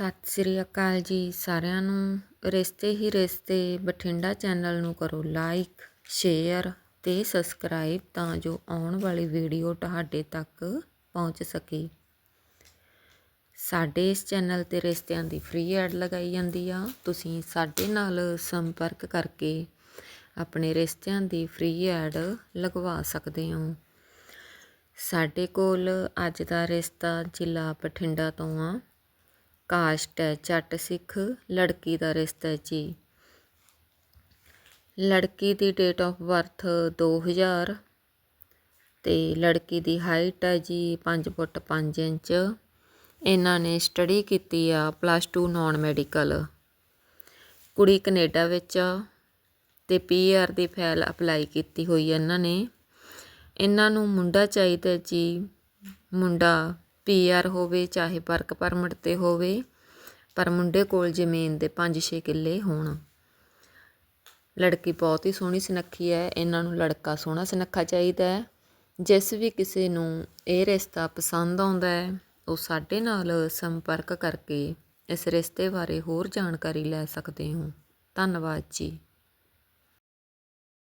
ਸਤਿ ਸ੍ਰੀ ਅਕਾਲ ਜੀ ਸਾਰਿਆਂ ਨੂੰ। ਰਿਸ਼ਤੇ ਹੀ ਰਿਸ਼ਤੇ, ਬਠਿੰਡਾ ਚੈਨਲ ਨੂੰ ਕਰੋ ਲਾਈਕ, ਸ਼ੇਅਰ ਤੇ ਸਬਸਕ੍ਰਾਈਬ ਤਾਂ ਜੋ ਆਉਣ ਵਾਲੀ ਵੀਡੀਓ ਤੁਹਾਡੇ ਤੱਕ ਪਹੁੰਚ ਸਕੇ। ਸਾਡੇ ਇਸ ਚੈਨਲ ਤੇ ਰਿਸ਼ਤਿਆਂ ਦੀ ਫ੍ਰੀ ਐਡ ਲਗਾਈ ਜਾਂਦੀ ਆ। ਤੁਸੀਂ ਸਾਡੇ ਨਾਲ ਸੰਪਰਕ ਕਰਕੇ ਆਪਣੇ ਰਿਸ਼ਤਿਆਂ ਦੀ ਫ੍ਰੀ ਐਡ ਲਗਵਾ ਸਕਦੇ ਹੋ। ਸਾਡੇ ਕੋਲ ਅੱਜ ਦਾ ਰਿਸ਼ਤਾ ਜ਼ਿਲ੍ਹਾ ਬਠਿੰਡਾ ਤੋਂ ਆ। ਕਾਸਟ ਹੈ ਜੱਟ ਸਿੱਖ, ਲੜਕੀ ਦਾ ਰਿਸ਼ਤਾ ਹੈ ਜੀ। ਲੜਕੀ ਦੀ ਡੇਟ ਆਫ ਬਰਥ 2000 ਤੇ ਲੜਕੀ ਦੀ ਹਾਈਟ ਹੈ ਜੀ 5 ਫੁੱਟ 5 ਇੰਚ। ਇਹਨਾਂ ਨੇ ਸਟੱਡੀ ਕੀਤੀ ਆ ਪਲੱਸ 2 ਨਾਨ ਮੈਡੀਕਲ ਕੁੜੀ ਕੈਨੇਡਾ ਵਿੱਚ ਆ ਤੇ ਪੀਆਰ ਦੀ ਫਾਈਲ ਅਪਲਾਈ ਕੀਤੀ ਹੋਈ ਹੈ ਇਹਨਾਂ ਨੇ। ਇਹਨਾਂ ਨੂੰ ਮੁੰਡਾ ਚਾਹੀਦਾ ਜੀ, ਮੁੰਡਾ ਪੀਆਰ ਹੋਵੇ, ਚਾਹੇ ਵਰਕ ਪਰਮਿਟ ਤੇ ਹੋਵੇ, ਪਰ ਮੁੰਡੇ ਕੋਲ ਜ਼ਮੀਨ ਦੇ 5-6 ਕਿੱਲੇ ਹੋਣ। ਲੜਕੀ ਬਹੁਤ ਹੀ ਸੋਹਣੀ ਸੁਨੱਖੀ ਹੈ, ਇਹਨਾਂ ਨੂੰ ਲੜਕਾ ਸੋਹਣਾ ਸੁਨੱਖਾ ਚਾਹੀਦਾ ਹੈ। ਜਿਸ ਵੀ ਕਿਸੇ ਨੂੰ ਇਹ ਰਿਸ਼ਤਾ ਪਸੰਦ ਆਉਂਦਾ ਹੈ, ਉਹ ਸਾਡੇ ਨਾਲ ਸੰਪਰਕ ਕਰਕੇ ਇਸ ਰਿਸ਼ਤੇ ਬਾਰੇ ਹੋਰ ਜਾਣਕਾਰੀ ਲੈ ਸਕਦੇ ਹੋ। ਧੰਨਵਾਦ ਜੀ।